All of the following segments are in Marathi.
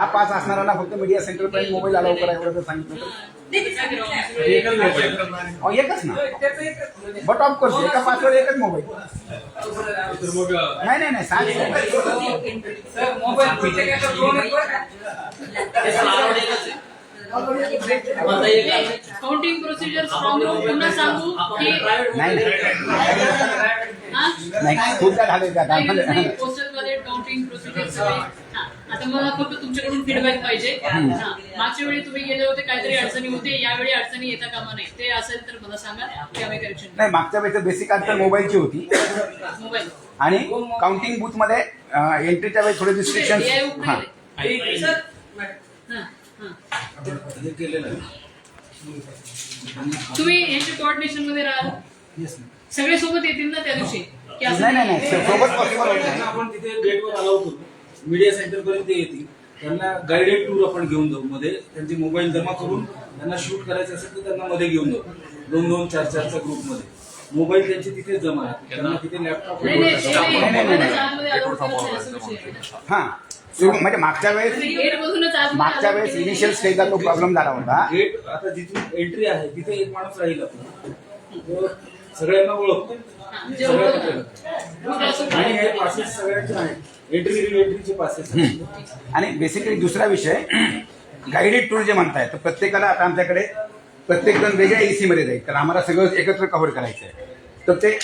हा पास असणाऱ्यांना फक्त मीडिया सेंटर पर्यंत मोबाईल अलाव करा एवढं सांगितलं तर एकच ना बट ऑफ़ कोर्स एका पासवर एकच मोबाईल नाही नाही नाही सांग काउंटिंग प्रोसिजर स्ट्रॉंग रूम पुन्हा सांगू की नाही गावामध्ये. पोस्टलमध्ये काउंटिंग प्रोसिजर मला फक्त तुमच्याकडून फीडबॅक पाहिजे. हा. मागच्या वेळी तुम्ही गेले होते काहीतरी अडचणी होते यावेळी अडचणी येता कामा नाही ते असेल तर मला सांगा ते आम्ही करेक्शन नाही मागच्या वेळेस बेसिक अडचण मोबाईलची होती. मोबाईल. आणि काउंटिंग बूथमध्ये एंट्रीच्या वेळेस थोडे रिस्ट्रिक्शन हे. तुम्ही यांच्या कोऑर्डिनेशनमध्ये राहाल? सगळे सोबत येतील ना त्या दिवशी? नाही नाही सोबत पॉसिबल होत आपण तिथे गेटवर अलाव करू. मीडिया सेंटर पर्यंत ते येतील. त्यांना गायडेड टूर आपण घेऊन जाऊ. मध्ये त्यांचे मोबाईल जमा करून त्यांना शूट करायचं असेल तर त्यांना मध्ये घेऊन जाऊ. दोन दोन चार चारच्या ग्रुपमध्ये. मोबाईल त्यांचे तिथे जमा त्यांना तिथे लॅपटॉप. हा. म्हणजे मागच्या वेळेस गेट मधूनच आतमध्ये मागच्या वेळेस इनिशियल. स्टेजला तो प्रॉब्लेम झाला होता. गेट आता जिथून एंट्री आहे तिथे एक माणूस राहील आपला. सगळ्यांना ओळखतो आणि हे पासेस सगळ्यांचे आहेत एंट्री रि एंट्रीचे पासेस आणि बेसिकली दुसरा विषय गाइडेड टूर जे म्हणताय तर प्रत्येकाला आता आमच्याकडे प्रत्येक जण वेगळ्या एसी मध्ये जाईल. तर आम्हाला सगळं एकत्र कव्हर करायचं आहे तर ते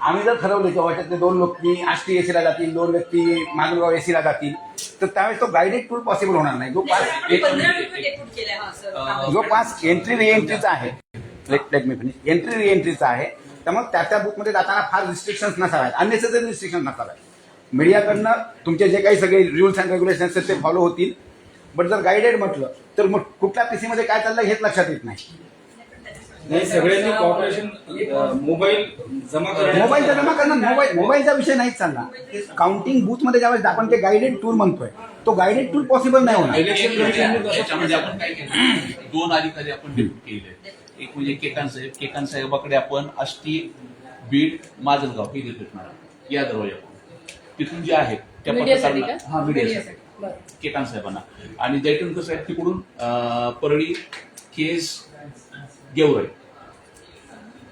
आम्ही जर ठरवलं की वाट्यातले दोन व्यक्ती आष्टी एसीला जातील दोन व्यक्ती माजलगाव एसीला जातील तर त्यावेळेस तो गाइडेड टूर पॉसिबल होणार नाही. जो पास पंधरा मिनिटं डेप्यूट केलंय हा सर. जो पास एंट्री रिएंट्रीचा आहे लेट मी फिनिश एंट्री रिएंट्रीचा आहे. त्यामुळे त्या त्या बुकमध्ये जाताना फार रिस्ट्रिक्शन्स नसाव्यात. अननेसेसरी रिस्ट्रिक्शन नसाव्यात. मीडियाकडनं तुमचे जे काही सगळे रूल्स अँड रेग्युलेशन असतात ते फॉलो होतील. बट जर गायडेड म्हटलं तर मग कुठल्या पीसी मध्ये काय चाललं हेच लक्षात येत नाही. नाही सगळ्यांनी कॉपरेशन मोबाईल जमा मोबाईलचा जमा करणं मोबाईल मोबाईलचा विषय नाहीच चालला काउंटिंग बूथमध्ये ज्यावेळेस आपण ते गायडेड टूर म्हणतोय तो गायडेड टूर पॉसिबल नाही होणार. इलेक्शन कमिशन याच्यामध्ये आपण काय केलं? दोन अधिकारी आपण केले एक म्हणजे केकान साहेब केकान साहेबाकडे आपण आष्टी बीड माजलगाव हे मॅडम या दरवाजा तिथून जे आहेत त्या पत्रकारांना? हा मीडियासाठी. केकान साहेबांना. आणि जयटुंकर साहेब तिकडून परळी केस गेवराई.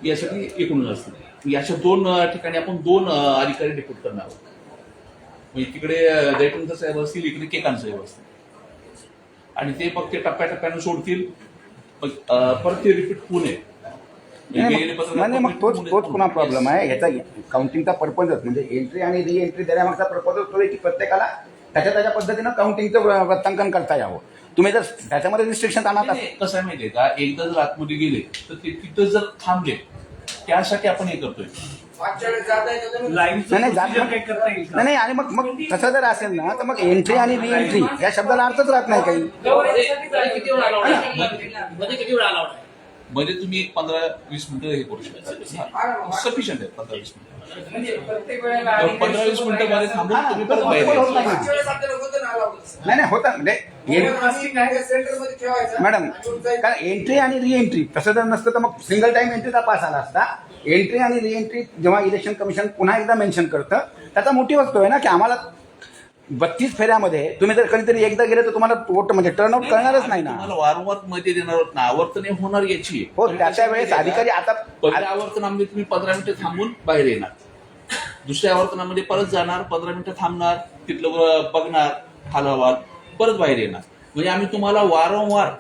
यासाठी एकूणच असतील याच्या दोन ठिकाणी आपण दोन अधिकारी डेप्यूट करणार आहोत. म्हणजे तिकडे अं, जयटुंकर साहेब असतील इकडे केकान साहेब असतील आणि ते फक्त टप्प्याटप्प्यानं सोडतील. अं, परत ते रिपीट पुणे नाही, मग- नाही नाही, मग तोच तोच पुन्हा प्रॉब्लेम आहे. याचा काउंटिंगचा पर्पजच म्हणजे एंट्री आणि री एंट्री देण्यामागचा पर्पजच तो आहे की प्रत्येकाला त्याच्या त्याच्या पद्धतीनं काउंटिंगचं वृत्तांकन करता यावं. तुम्ही जर त्याच्यामध्ये रिस्ट्रिक्शन आणत नाही, कसं आहे माहितीये का? एकदा जर आतमध्ये गेले तर ते तिथं जर थांबले त्यासाठी आपण हे करतोय. नाही नाही जात नाही. नाही, नाही आणि मग मग तसं जर असेल ना तर मग एंट्री आणि री एंट्री या शब्दाला अर्थच राहत नाही काही. मध्ये तुम्ही एक पंधरा वीस मिनिटं हे करू शकता. सफिशियंट आहे पंधरा वीस मिनिटं. तर पंधरा वीस मिनिटं मध्ये थांबून तुम्ही परत बाहेर. नाही नाही होतं. म्हणजे मॅडम कारण एंट्री आणि री एंट्री तसं जर नसतं तर मग सिंगल टाइम एंट्रीचा पास आला असता. एंट्री आणि री एंट्री जेव्हा इलेक्शन कमिशन पुन्हा एकदा मेन्शन करतं त्याचा मोठी वस्तू आहे ना की आम्हाला बत्तीस फेऱ्यामध्ये तुम्ही जर कधीतरी एकदा गेले तर तुम्हाला वोट म्हणजे टर्नआउट करणारच नाही ना. तुम्हाला वारंवारमध्ये देणार आहोत ना आवर्तने होणार याची हो त्या त्या वेळेस अधिकारी आता पहिल्या आवर्तनामध्ये तुम्ही पंधरा मिनिटं थांबून बाहेर येणार. दुसऱ्या आवर्तनामध्ये परत जाणार पंधरा मिनिटं थांबणार तिथलं बघणार. हालहवाल परत बाहेर येणार. म्हणजे आम्ही तुम्हाला वारंवार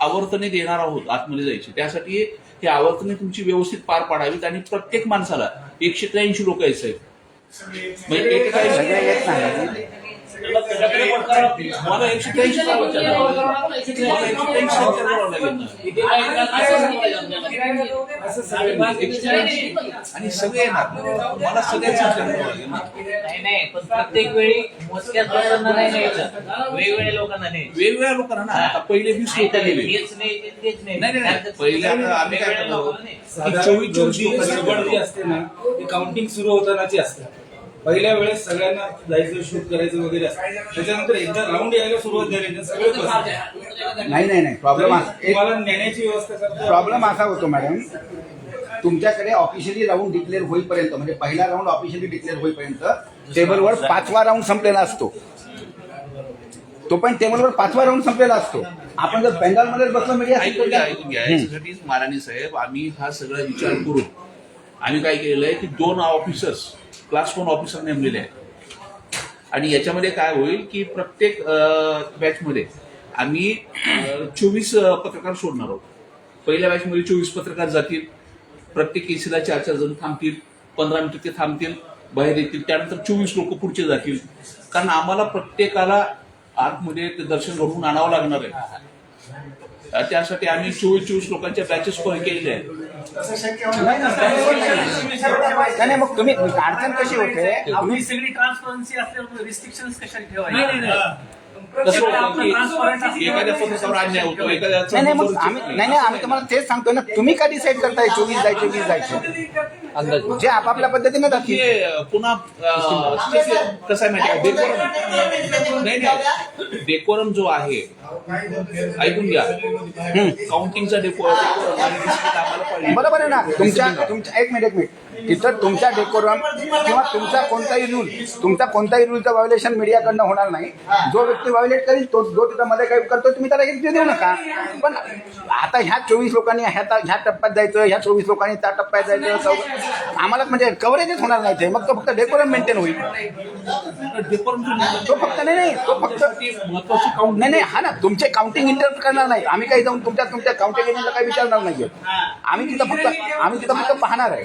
आवर्तने देणार आहोत आतमध्ये जायची. त्यासाठी हे आवर्तने तुमची व्यवस्थित पार पाडावीत आणि प्रत्येक माणसाला एकशे त्र्याऐंशी लोक यायचे म्हणजे येत नाही. मला एकशे त्र्याऐंशी. आणि सगळे येणार मला सगळ्यांचं. नाही नाही पण प्रत्येक वेळी मोजक्याच लोकांना नाही न्यायचं वेगवेगळ्या लोकांना न्यायचं वेगवेगळ्या लोकांना ना आता पहिले वीस लोक हेच नाही ते- तेच नाही नाही, नाही, नाही. पहिले आता आम्ही काय करतो? चोवीस- चोवीस असते ना ती काउंटिंग सुरू होतानाची असते पहिल्या वेळेस सगळ्यांना जायचं शूट करायचं वगैरे असतं. त्याच्यानंतर एकदा राऊंड यायला सुरुवात झाली सगळे बसले. नाही नाही नाही. प्रॉब्लेम तुम्हाला नेण्याची व्यवस्था करता प्रॉब्लेम असा होतो मॅडम तुमच्याकडे ऑफिशियली राऊंड डिक्लेअर होईपर्यंत म्हणजे पहिला राऊंड ऑफिशियली डिक्लेअर होईपर्यंत टेबलवर पाचवा राऊंड संपलेला असतो. तो पण टेबलवर पाचवा राऊंड संपलेला असतो. आपण जर बेंगालमध्ये बसलो मीडिया ऐकून घ्या ऐकून घ्या. याच्यासाठीच महाराणी साहेब आम्ही हा सगळा विचार करून आम्ही काय केलेलं आहे की दोन ऑफिसर्स क्लास वन ऑफिसर नेमलेले आहेत. आणि याच्यामध्ये काय होईल की प्रत्येक बॅचमध्ये आम्ही चोवीस पत्रकार सोडणार आहोत. पहिल्या बॅचमध्ये चोवीस पत्रकार जातील. प्रत्येक केसीला चार चार जण थांबतील. पंधरा मिनिटं ते थांबतील. बाहेर येतील. त्यानंतर चोवीस लोक पुढचे जातील. कारण आम्हाला प्रत्येकाला आतमध्ये ते दर्शन घडवून आणावं लागणार आहे. त्यासाठी आम्ही चोवीस चोवीस लोकांच्या बॅचेस केलेल्या आहेत. नाही नाही, मग तुम्ही अडचण कशी होते तुम्ही आपली सगळी ट्रान्सपरन्सी असल्यावर रिस्ट्रिक्शन कशाला ठेवायचे नाही नाही आम्ही तुम्हाला तेच सांगतोय ना तुम्ही का डिसाईड करताय चोवीस जायचे वीस जायचे जे आपापल्या पद्धतीने की जातील पुन्हा अ, कसं आहे माहिती डेकोरम नाही नाही. डेकोरम जो आहे ऐकून घ्या. काउंटिंगचा डेको डेकोरम आम्हाला बरोबर आहे ना. तुमच्या तुमच्या एक मिनिट एक मिनिट. तिथं तुमच्या डेकोरम किंवा तुमचा कोणताही रूल तुमचा कोणताही रूलचं व्हायोलेशन मीडियाकडनं होणार नाही. जो व्यक्ती व्हायोलेट करेल तो जो तिथं मध्ये काही करतो तुम्ही त्याला एक देऊ नका. पण आता ह्या चोवीस लोकांनी ह्या ह्या टप्प्यात जायचं ह्या चोवीस लोकांनी त्या टप्प्यात जायचं आम्हाला म्हणजे कव्हरेजच होणार नाही ते. मग तो फक्त डेकोरम मेंटेन होईल. तो फक्त नाही नाही तो फक्त काउंट नाही नाही हा ना तुमचे काउंटिंग इंटरप्ट करणार नाही. आम्ही काही जाऊन तुमच्या तुमच्या काउंटिंग एजंटला काही विचारणार नाही आम्ही तिथं फक्त आम्ही तिथं फक्त पाहणार आहे.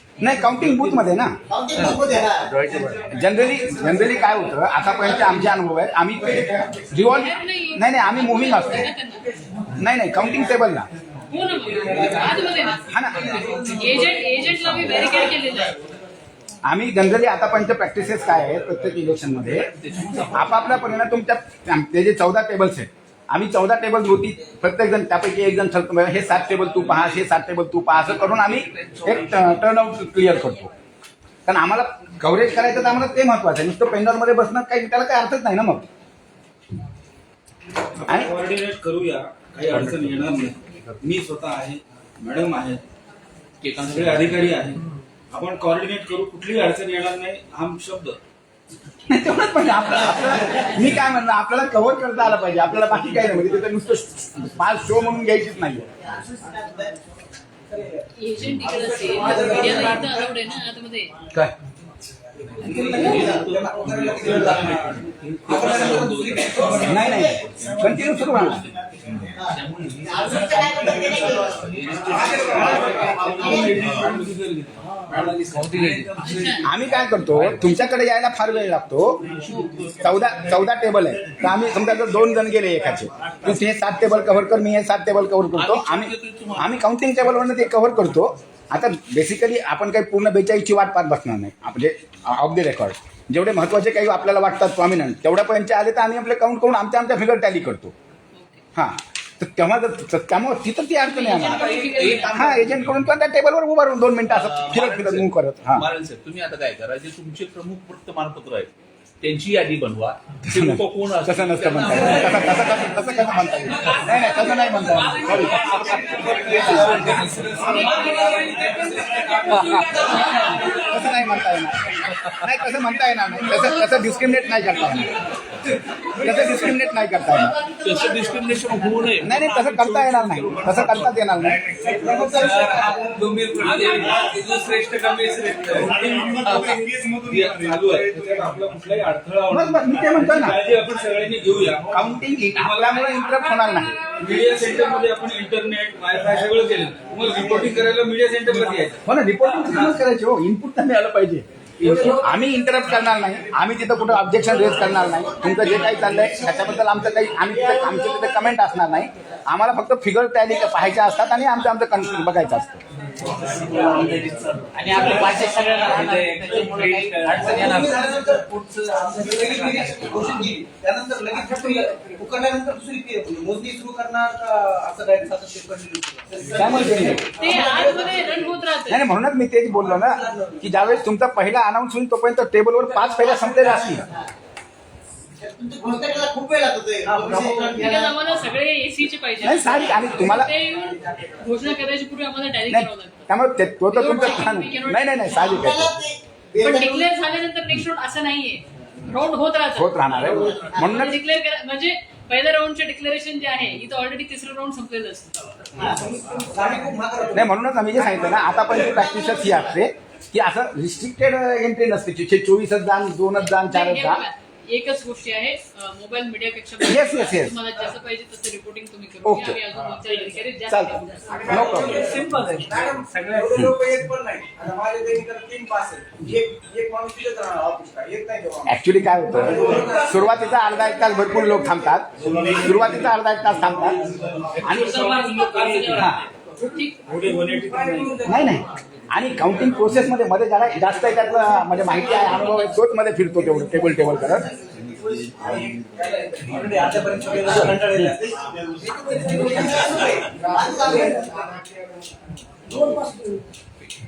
नाही काउंटिंग बूथमध्ये ना. जनरली जनरली काय होतं आतापर्यंत आमचे अनुभव आहेत आम्ही रिव्हॉल्व नाही नाही आम्ही मुव्हिंग असतो. नाही नाही काउंटिंग हो ना आतमध्ये ना. हा ना. आम्ही जनरली आतापर्यंत प्रॅक्टिसेस काय आहेत प्रत्येक इलेक्शनमध्ये आपापल्या परीने तुमच्या ते जे चौदा टेबल्स आहेत आम्ही चौदा टेबल होती प्रत्येक जण त्यापैकी एक जण ठरतो हे सात टेबल तू पहा हे सात टेबल तू पहा असं करून आम्ही एक टर्न आउट क्लिअर करतो. कारण आम्हाला कव्हरेज करायचं तर आम्हाला ते महत्वाचं आहे. नुसतं पेंडॉलमध्ये बसणं काही त्याला काही अर्थच नाही ना मग. आणि कोऑर्डिनेट करूया काही अडचण येणार नाही. मी स्वतः आहे मॅडम आहे सगळे अधिकारी आहेत आपण कोऑर्डिनेट करू कुठलीही अडचण येणार नाही हा शब्द. तेवढंच पाहिजे आपल्याला. मी काय म्हणलं आपल्याला कव्हर करता आलं पाहिजे. आपल्याला बाकी काही नाही. म्हणजे तिथं नुसतं पाच शो म्हणून घ्यायचीच नाही. आतमध्ये काय? नाही नाही. कंटिन्यू सुरू राहणार आम्ही काय करतो तुमच्याकडे यायला फार वेळ लागतो. चौदा चौदा टेबल आहे. तर आम्ही समजा जर दोन जण गेले एकाचे तू हे सात टेबल कव्हर कर मी हे सात टेबल कव्हर करतो. आम्ही आम्ही काउंटिंग टेबलवरनं ते कव्हर करतो. आता बेसिकली आपण काही पूर्ण बेचाळीसची वाट पाहत बसणार नाही. म्हणजे ऑफ द रेकॉर्ड जेवढे महत्त्वाचे काही आपल्याला वाटतात प्रॉमिनंट तेवढ्यापर्यंत आले तर आम्ही आपले काउंट करून आमच्या आमच्या फिगर टॅली करतो. हां. तर तेव्हा जर तर त्यामुळे तिथं ती अडचण आहे आम्हाला. हा एजंटकडून पण त्या टेबलवर उभा राहून दोन मिनिटं असं फिरत फिरत मूव करत हा. साहेब तुम्ही आता काय करा जे तुमचे प्रमुख वर्तमानपत्र आहेत त्यांची यादी बनवा. ते लोक कोण असतात तसं नसतं म्हणता येईल तसं तसं तसं तसं कसं म्हणता येईल नाही नाही तसं नाही म्हणता येईल Sorry. तसं नाही म्हणता येणार. नाही तसं म्हणता येणार नाही. तसं तसं डिस्क्रिमिनेट नाही करता येणार. तसं डिस्क्रिमिनेट नाही करता येणार. तसं डिस्क्रिमिनेशन होऊ नये. नाही नाही तसं करता येणार नाही. तसं करताच येणार नाही. श्रेष्ठ कमी चालू आहे. त्याच्यात आपला कुठलाही अडथळा होणार बस बस मी ते म्हणतोय ना. काळजी आपण सगळ्यांनी घेऊया. काउंटिंग आपल्यामुळे इंटरप्ट होणार नाही. मीडिया सेंटरमध्ये आपण इंटरनेट वायफाय सगळं केलं. मग रिपोर्टिंग करायला मीडिया सेंटरमध्ये यायचं. हो ना रिपोर्टिंग करायची हो. इनपुट तर मिळालं पाहिजे. आम्ही इंटरप्ट करणार नाही. आम्ही तिथं कुठं ऑब्जेक्शन रेज करणार नाही. तुमचं जे काही चाललंय त्याच्याबद्दल आमचं काही आम्ही आमचे तिथे कमेंट असणार नाही. आम्हाला फक्त फिगर टॅली पाहायच्या असतात आणि आमचं आमचं कन्फ्युज बघायचं असतं. आणि आपले पाचशे सगळ्यांना अडचण येणार नाही. त्यानंतर लगेच दुसरी मोजणी सुरू करणार असं डायरेक्ट म्हणूनच मी तेच बोललो ना की ज्यावेळेस तुमचा पहिला अनाऊन्स होईल तोपर्यंत टेबलवर पाच पहिल्या संपलेल्या असतील. खूप वेळ आम्हाला सगळे एसीचे पाहिजे. नाही, साहजिक. आणि तुम्हाला- ते येऊन घोषणा करायची पूर्वी आम्हाला डायरेक्ट नाही करावं लागतं. त्यामुळे ते- तो तर तुमचा छान नाही नाही नाही साहजिक आहे पण डिक्लेअर झाल्यानंतर नेक्स्ट राऊंड असं नाहीये. राऊंड होत राहणार आहे. म्हणूनच डिक्लेअर करा म्हणजे पहिल्या राऊंडचे डिक्लेरेशन जे आहे इथं ऑलरेडी तिसरं राऊंड संपलेलं असतं. नाही म्हणूनच आम्ही जे सांगितलं ना आता पण प्रॅक्टिसच ही असते की असं रिस्ट्रिक्टेड एंट्री नसते. तिथे चोवीसच जाण दोनच जाण चारच नाही, हे जा बघा, एकच गोष्टी आहे मोबाईल मीडियापेक्षा Yes, yes, yes. तुम्हाला जसं पाहिजे तसं रिपोर्टिंग तुम्ही करून Okay. घ्या. आम्ही अजून दोन चार अधिकारी जास्त चालतं. नो प्रॉब्लेम सिंपल आहे. मॅडम सगळ्या एवढे लोक येत पण नाही. आता माझे दैनिक तीन पास आहे एक एक माणूस तिथेच राहणार? ऑफिसला येत नाही तेव्हा ऍक्च्युली काय होतं सुरुवातीचा अर्धा एक तास भरपूर लोक थांबतात. सुरुवातीचा अर्धा एक तास थांबतात. आणि हा. नाही नाही आणि काउंटिंग प्रोसेस मध्ये मध्ये ज्याला जास्त त्यातलं म्हणजे माहिती आहे अनुभव आहे तोच मध्ये फिरतो तेवढं टेबल टेबल करत.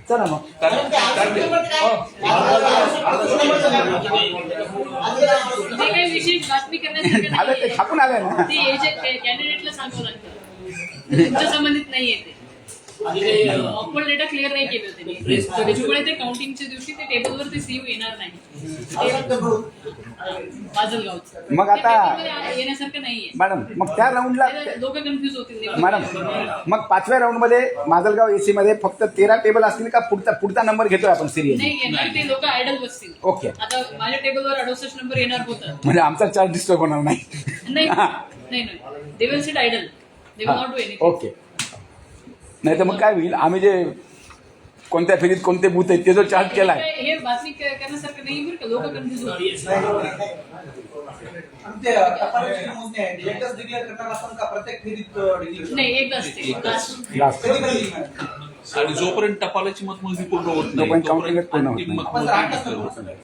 चला मग झालं ते. छापून आलंय ना कॅन्डिडेटला सांगावं लागतं ते तुमच्या संबंधित नाहीये ते ऑपल डेटा क्लिअर नाही केलं त्यांनी. त्याच्यामुळे ते काउंटिंगच्या दिवशी ते टेबलवर ते सीव येणार नाही. मग आता- येण्यासारखं नाहीये. मॅडम मग त्या राऊंडला लोक कन्फ्युज होतील. मॅडम. मग पाचव्या राऊंडमध्ये माजलगाव एसी मध्ये फक्त तेरा टेबल असतील का पुढचा पुढचा नंबर घेतोय आपण सिरियल नाही येणार. ते लोक आयडल बसतील. ओके आता माझ्या टेबलवर अडुसष्ट नंबर येणार होता. म्हणजे आमचा चार्ज डिस्टर्ब होणार नाही. नाही नाही नाही. They will sit idle they will not do anything okay नाही तर मग काय होईल? आम्ही जे कोणत्या फेरीत कोणते बूथ आहेत त्याचा चार्ज केलाय. हे बातमी क- करण्यासारखं नाही बरं का? लोक कन्फ्युज होतील आणि ते नाही असते जोपर्यंत टपालाची मतमोजणी पूर्ण नाही होत नाही.